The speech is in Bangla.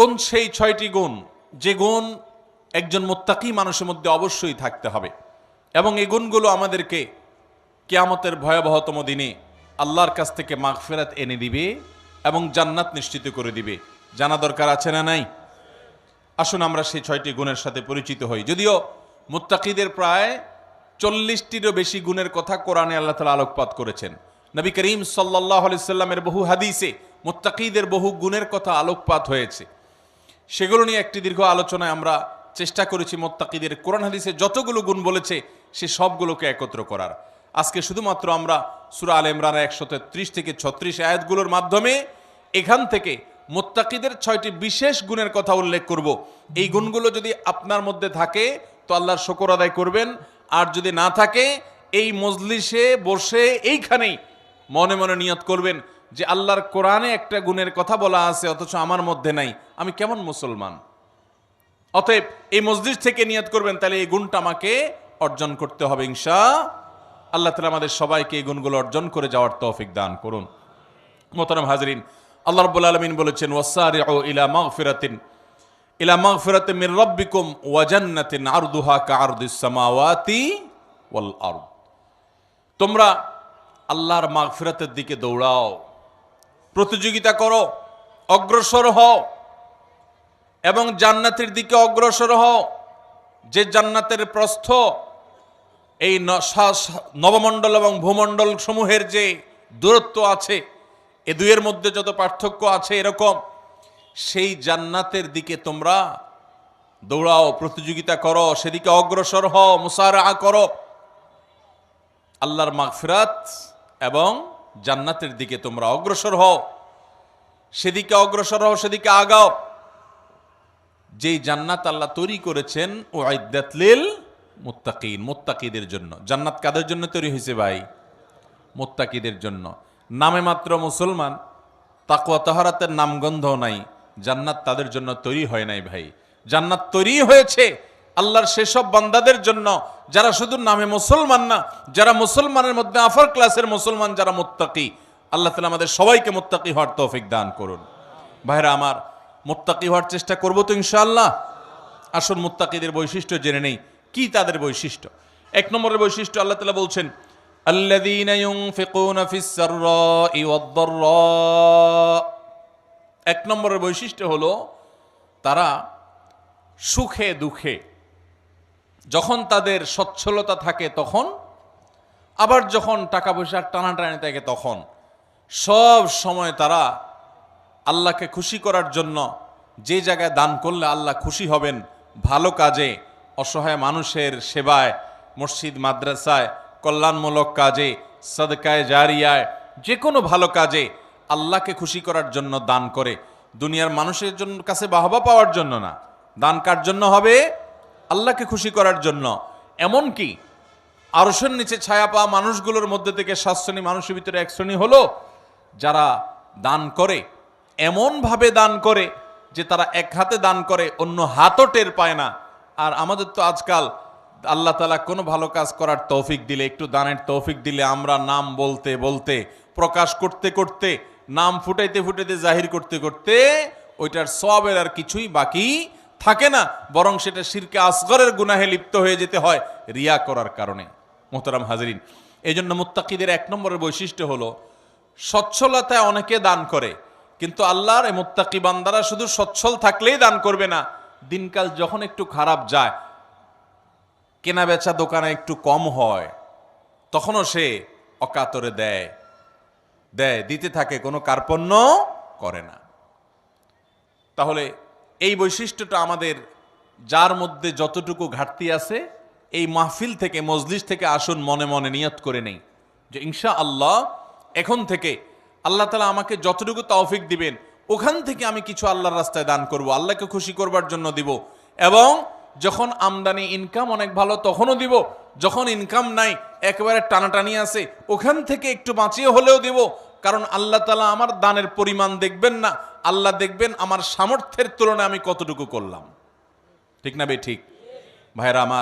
কোন সেই ছয়টি গুণ? যে গুণ একজন মোত্তাকি মানুষের মধ্যে অবশ্যই থাকতে হবে। এবং এই গুণগুলো আমাদেরকে কেয়ামতের ভয়াবহতম দিনে আল্লাহর কাছ থেকে মাগফেরাত এনে দিবে এবং জান্নাত নিশ্চিত করে দিবে। জানা দরকার আছে না নাই? আসুন আমরা সেই ছয়টি গুণের সাথে পরিচিত হই। যদিও মুত্তাকিদের প্রায় চল্লিশটিরও বেশি গুণের কথা কোরআনে আল্লাহ তালা আলোকপাত করেছেন। নবী করিম সাল্লাহ আলি সাল্লামের বহু হাদিসে মুত্তাকিদের বহু গুণের কথা আলোকপাত হয়েছে। সেগুলো নিয়ে একটি দীর্ঘ আলোচনায় আমরা চেষ্টা করেছি মোত্তাকিদের কোরআন হাদিসে যতগুলো গুণ বলেছে, সে সবগুলোকে একত্র করার। আজকে শুধুমাত্র আমরা সুরা আল ইমরানের একশো তেত্রিশ থেকে ছত্রিশ আয়াতগুলোর মাধ্যমে এখান থেকে মোত্তাকিদের ছয়টি বিশেষ গুণের কথা উল্লেখ করব। এই গুণগুলো যদি আপনার মধ্যে থাকে, তো আল্লাহর শকর আদায় করবেন। আর যদি না থাকে, এই মজলিসে বসে এইখানেই মনে মনে নিয়ত করবেন। যে আল্লাহর কোরআনে একটা গুণের কথা বলা আছে, অথচ আমার মধ্যে নাই। আমি কেমন মুসলমান? অতএব এই মসজিদ থেকে নিয়ত করবেন, তাহলে এই গুণটা আমাকে অর্জন করতে হবে, ইনশা আল্লাহ তালা আমাদের সবাইকে এই গুণগুলো অর্জন করে যাওয়ার তৌফিক দান করুন। মোতারাম হাজরিন, আল্লাহ রব্বুল আলমিন বলেছেন, ওয়াসারিউ ইলা মাগফিরাতিন ইলা মাগফিরাতিন মির রাব্বিকুম ওয়া জান্নাতিন আরদুহা কাআরদিস সামাওয়াতি ওয়াল তোমরা আল্লাহর মাগফিরাতের দিকে দৌড়াও। প্রতিযোগিতা করো, অগ্রসর হও এবং জান্নাতের দিকে অগ্রসর হও। যে জান্নাতের প্রস্থ, এই নবমণ্ডল এবং ভূমণ্ডল সমূহের যে দূরত্ব আছে, এ দুয়ের মধ্যে যত পার্থক্য আছে এরকম, সেই জান্নাতের দিকে তোমরা দৌড়াও, প্রতিযোগিতা করো, সেদিকে অগ্রসর হও মুসারা করো। আল্লাহর মাগফিরাত এবং জান্নাতের দিকে তোমরা অগ্রসর হও। সেদিকে অগ্রসর হও, সেদিকে আগাও। যেই জান্নাত আল্লাহ তৈরি করেছেন ও আইদাতলিল মুত্তাকিন, মোত্তাকিদের জন্য। জান্নাত কাদের জন্য তৈরি হয়েছে ভাই? মোত্তাকিদের জন্য। নামে মাত্র মুসলমান তাকুয়া তাহারাতের নামগন্ধ নাই। জান্নাত তাদের জন্য তৈরি হয় নাই ভাই। জান্নাত তৈরি হয়েছে আল্লাহর সেসব বান্দাদের জন্য যারা শুধু নামে মুসলমান না যারা মুসলমানের মধ্যে আফার ক্লাসের মুসলমান যারা মুত্তাকি আল্লাহ তালা আমাদের সবাইকে মুত্তাকি হওয়ার তৌফিক দান করুন ভাইরা আমার মুত্তাকি হওয়ার চেষ্টা করবো তো ইনশাআল্লাহ আসল মুত্তাকিদের বৈশিষ্ট্য জেনে নেই কি তাদের বৈশিষ্ট্য এক নম্বরের বৈশিষ্ট্য আল্লাহ তালা বলছেন الذين ينفقون في السراء والضراء এক নম্বরের বৈশিষ্ট্য হলো তারা সুখে দুঃখে যখন তাদের সচ্ছলতা থাকে তখন, আবার যখন টাকা পয়সার টানাটানি থাকে তখন, সব সময় তারা আল্লাহকে খুশি করার জন্য যে জায়গায় দান করলে আল্লাহ খুশি হবেন, ভালো কাজে, অসহায় মানুষের সেবায়, মসজিদ, মাদ্রাসায়, কল্যাণমূলক কাজে, সদকায়, জারিয়ায়, যে কোনো ভালো কাজে আল্লাহকে খুশি করার জন্য দান করে। দুনিয়ার মানুষের জন্য কাছে বাহবা পাওয়ার জন্য না। দান কার জন্য হবে? আল্লাহকে খুশি করার জন্য। এমনকি আরশের নিচে ছায়া পাওয়া মানুষগুলোর মধ্যে থেকে সাত শ্রেণি মানুষের ভিতরে এক শ্রেণি হলো যারা দান করে, এমনভাবে দান করে যে তারা এক হাতে দান করে, অন্য হাতও টের পায় না। আর আমাদের তো আজকাল আল্লাহ তালা কোনো ভালো কাজ করার তৌফিক দিলে, একটু দানের তৌফিক দিলে আমরা নাম বলতে বলতে, প্রকাশ করতে করতে, নাম ফুটাইতে ফুটাইতে, জাহির করতে করতে ওইটার সবের আর কিছুই বাকি থাকে না, বরং সেটা শিরকে আসগরের গুনাহে লিপ্ত হয়ে যেতে হয় রিয়া করার কারণে। মোহতারাম হাজরিন এই জন্য মুত্তাকিদের এক নম্বরের বৈশিষ্ট্য হলো সচ্ছলতায় অনেকে দান করে, কিন্তু আল্লাহর এই মুত্তাকি বান্দারা শুধু সচ্ছল থাকলেই দান করবে না, দিনকাল যখন একটু খারাপ যায় কেনা বেচা দোকানে একটু কম হয়, তখনও সে অকাতরে দেয় দেয়, দিতে থাকে, কোনো কার্পণ্য করে না। তাহলে এই বৈশিষ্ট্যটা আমাদের যার মধ্যে যতটুকু ঘাটতি আছে, এই মাহফিল থেকে, মজলিস থেকে আসুন মনে মনে নিয়ত করে নেই। যে ইনশা আল্লাহ এখন থেকে আল্লাহ তালা আমাকে যতটুকু তৌফিক দিবেন, ওখান থেকে আমি কিছু আল্লাহর রাস্তায় দান করব, আল্লাহকে খুশি করবার জন্য দিব। এবং যখন আমদানি ইনকাম অনেক ভালো, তখনও দিব। যখন ইনকাম নাই, একেবারে টানাটানি আছে, ওখান থেকে একটু বাঁচিয়ে হলেও দিব। কারণ আল্লাহ তালা আমার দানের পরিমাণ দেখবেন না আল্লাহ দেখবেন আমার সামর্থ্যের তুলনায় আমি কতটুকু করলাম। ঠিক না বে ঠিক? ভাইরা আমার